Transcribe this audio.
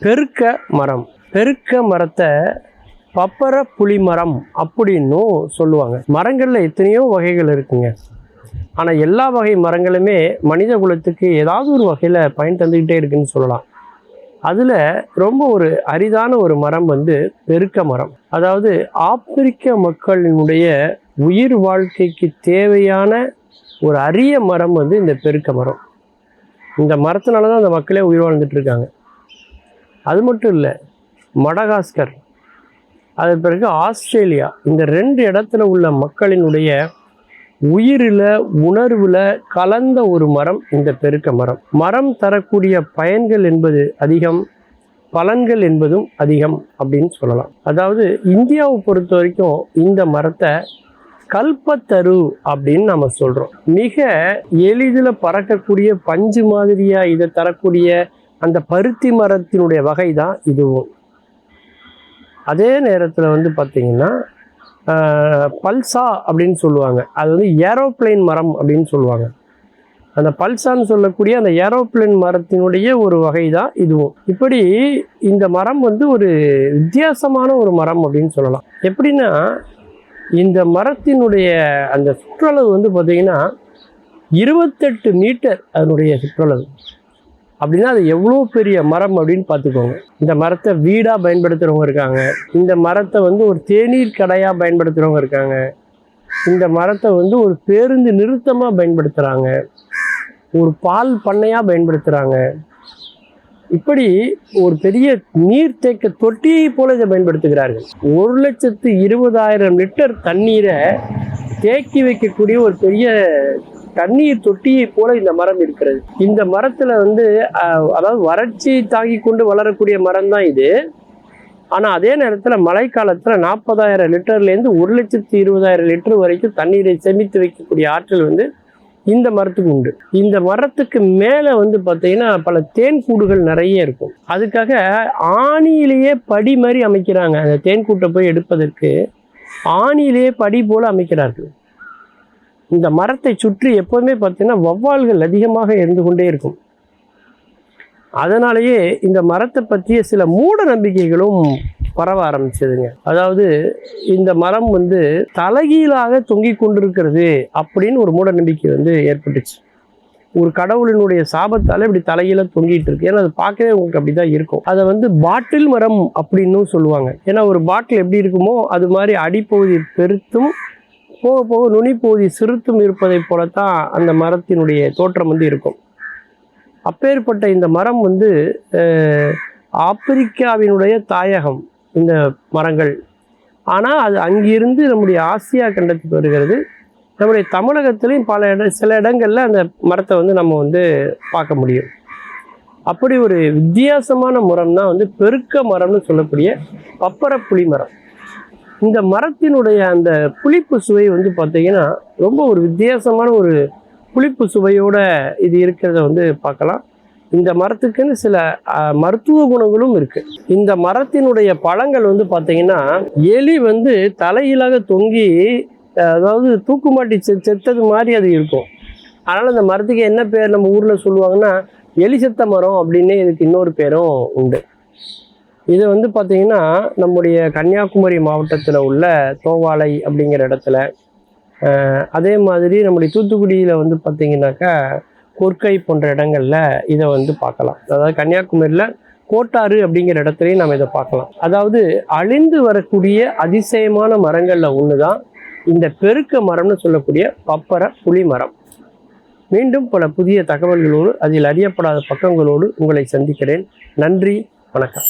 பெருக்க மரம். பெருக்க மரத்தை பப்பர புளி மரம் அப்படின்னும் சொல்லுவாங்க. மரங்களில் எத்தனையோ வகைகள் இருக்குங்க. ஆனால் எல்லா வகை மரங்களுமே மனித குலத்துக்கு ஏதாவது ஒரு வகையில் பயன் தந்துக்கிட்டே இருக்குன்னு சொல்லலாம். அதில் ரொம்ப ஒரு அரிதான ஒரு மரம் வந்து பெருக்க மரம். அதாவது ஆப்பிரிக்க மக்களினுடைய உயிர் வாழ்க்கைக்கு தேவையான ஒரு அரிய மரம் வந்து இந்த பெருக்க மரம். இந்த மரத்தினால தான் அந்த மக்களே உயிர் வாழ்ந்துட்டு இருக்காங்க. அது மட்டும் இல்லை மடகாஸ்கர். அது பிறகு ஆஸ்திரேலியா. இந்த ரெண்டு இடத்துல உள்ள மக்களினுடைய உயிரில் உணர்வில் கலந்த ஒரு மரம் இந்த பெருக்க மரம். மரம் தரக்கூடிய பயன்கள் என்பது அதிகம் பலன்கள் என்பதும் அதிகம் அப்படின்னு சொல்லலாம். அதாவது இந்தியாவை பொறுத்த வரைக்கும் இந்த மரத்தை கல்பத்தரு அப்படின்னு நம்ம சொல்கிறோம் மிக எளிதில் பறக்கக்கூடிய பஞ்சு மாதிரியாக இதை தரக்கூடிய அந்த பருத்தி மரத்தினுடைய வகை தான் இதுவும். அதே நேரத்தில் வந்து பார்த்திங்கன்னா பல்சா அப்படின்னு சொல்லுவாங்க. அது வந்து ஏரோப்ளேன் மரம் அப்படின்னு சொல்லுவாங்க. அந்த பல்சான்னு சொல்லக்கூடிய அந்த ஏரோப்ளேன் மரத்தினுடைய ஒரு வகை தான் இதுவும். இப்படி இந்த மரம் வந்து ஒரு வித்தியாசமான ஒரு மரம் அப்படின்னு சொல்லலாம். எப்படின்னா இந்த மரத்தினுடைய அந்த சுற்றளவு வந்து பார்த்திங்கன்னா இருபத்தெட்டு மீட்டர் அதனுடைய சுற்றளவு. அப்படின்னா அது எவ்வளோ பெரிய மரம் அப்படின்னு பார்த்துக்கோங்க. இந்த மரத்தை வீடாக பயன்படுத்துகிறவங்க இருக்காங்க. இந்த மரத்தை வந்து ஒரு தேநீர் கடையாக பயன்படுத்துகிறவங்க இருக்காங்க. இந்த மரத்தை வந்து ஒரு பேருந்து நிறுத்தமாக பயன்படுத்துகிறாங்க ஒரு பால் பண்ணையாக பயன்படுத்துகிறாங்க இப்படி ஒரு பெரிய நீர்த்தேக்க தொட்டியை போல இதை பயன்படுத்துகிறார்கள். ஒரு லட்சத்து இருபதாயிரம் லிட்டர் தண்ணீரை தேக்கி வைக்கக்கூடிய ஒரு பெரிய தண்ணீர் தொட்டியை போல இந்த மரம் இருக்கிறது. இந்த மரத்துல வந்து அதாவது வறட்சி தாங்கி கொண்டு வளரக்கூடிய மரம் தான் இது. ஆனால் அதே நேரத்தில் மழைக்காலத்தில் நாற்பதாயிரம் லிட்டர்லேருந்து ஒரு லட்சத்து இருபதாயிரம் லிட்டர் வரைக்கும் தண்ணீரை சேமித்து வைக்கக்கூடிய ஆற்றல் வந்து இந்த மரத்துக்கு உண்டு. இந்த மரத்துக்கு மேலே வந்து பார்த்தீங்கன்னா பல தேன் கூடுகள் நிறைய இருக்கும். அதுக்காக ஆணியிலேயே படி மாதிரி அமைக்கிறாங்க. அந்த தேன் கூட்டை போய் எடுப்பதற்கு ஆணியிலேயே படி போல் அமைக்கிறார்கள். இந்த மரத்தை சுற்றி எப்போதுமே பார்த்தீங்கன்னா வௌவால்கள் அதிகமாக இருந்து கொண்டே இருக்கும். அதனாலேயே இந்த மரத்தை பற்றிய சில மூட நம்பிக்கைகளும் பரவ ஆரம்பிச்சதுங்க. அதாவது இந்த மரம் வந்து தலைகீழாக தொங்கிக் கொண்டிருக்கிறது அப்படின்னு ஒரு மூட நம்பிக்கை வந்து ஏற்பட்டுச்சு. ஒரு கடவுளினுடைய சாபத்தால் இப்படி தலையில தொங்கிட்டு இருக்கு. ஏன்னா அது பார்க்கவே உங்களுக்கு அப்படிதான் இருக்கும். அதை வந்து பாட்டில் மரம் அப்படின்னும் சொல்லுவாங்க. ஏன்னா ஒரு பாட்டில் எப்படி இருக்குமோ அது மாதிரி அடிப்பகுதி பெருத்தும் போக போக நுனிப்பகுதி சிறுத்தும் இருப்பதைப் போலத்தான் அந்த மரத்தினுடைய தோற்றம் வந்து இருக்கும். அப்பேற்பட்ட இந்த மரம் வந்து ஆப்பிரிக்காவினுடைய தாயகம் இந்த மரங்கள். ஆனால் அது அங்கிருந்து நம்முடைய ஆசியா கண்டத்துக்கு வருகிறது. நம்முடைய தமிழகத்திலையும் பல இட சில இடங்களில் அந்த மரத்தை வந்து நம்ம வந்து பார்க்க முடியும். அப்படி ஒரு வித்தியாசமான மரம் தான் வந்து பெருக்க மரம்னு சொல்லக்கூடிய பப்பர புளி மரம். இந்த மரத்தினுடைய அந்த புளிப்பு சுவை வந்து பார்த்தீங்கன்னா ரொம்ப ஒரு வித்தியாசமான ஒரு புளிப்பு சுவையோடு இது இருக்கிறத வந்து பார்க்கலாம். இந்த மரத்துக்குன்னு சில மருத்துவ குணங்களும் இருக்குது இந்த மரத்தினுடைய பழங்கள் வந்து பார்த்தீங்கன்னா எலி வந்து தலையிலாக தொங்கி அதாவது தூக்குமாட்டி செ செத்தது மாதிரி அது இருக்கும். அதனால் இந்த மரத்துக்கு என்ன பேர் நம்ம ஊரில் சொல்லுவாங்கன்னா எலி செத்த மரம் அப்படின்னே இதுக்கு இன்னொரு பேரும் உண்டு. இது வந்து பார்த்திங்கன்னா நம்முடைய கன்னியாகுமரி மாவட்டத்தில் உள்ள தோவாளை அப்படிங்கிற இடத்துல அதே மாதிரி நம்முடைய தூத்துக்குடியில் வந்து பார்த்தீங்கன்னாக்கா கொற்கை போன்ற இடங்களில் இதை வந்து பார்க்கலாம். அதாவது கன்னியாகுமரியில் கோட்டாறு அப்படிங்கிற இடத்துலையும் நம்ம இதை பார்க்கலாம். அதாவது அழிந்து வரக்கூடிய அதிசயமான மரங்களில் ஒன்று தான் இந்த பெருக்க மரம்னு சொல்லக்கூடிய பப்பர புளி மரம். மீண்டும் பல புதிய தகவல்களோடு அதில் அறியப்படாத பக்கங்களோடு உங்களை சந்திக்கிறேன். நன்றி வணக்கம்.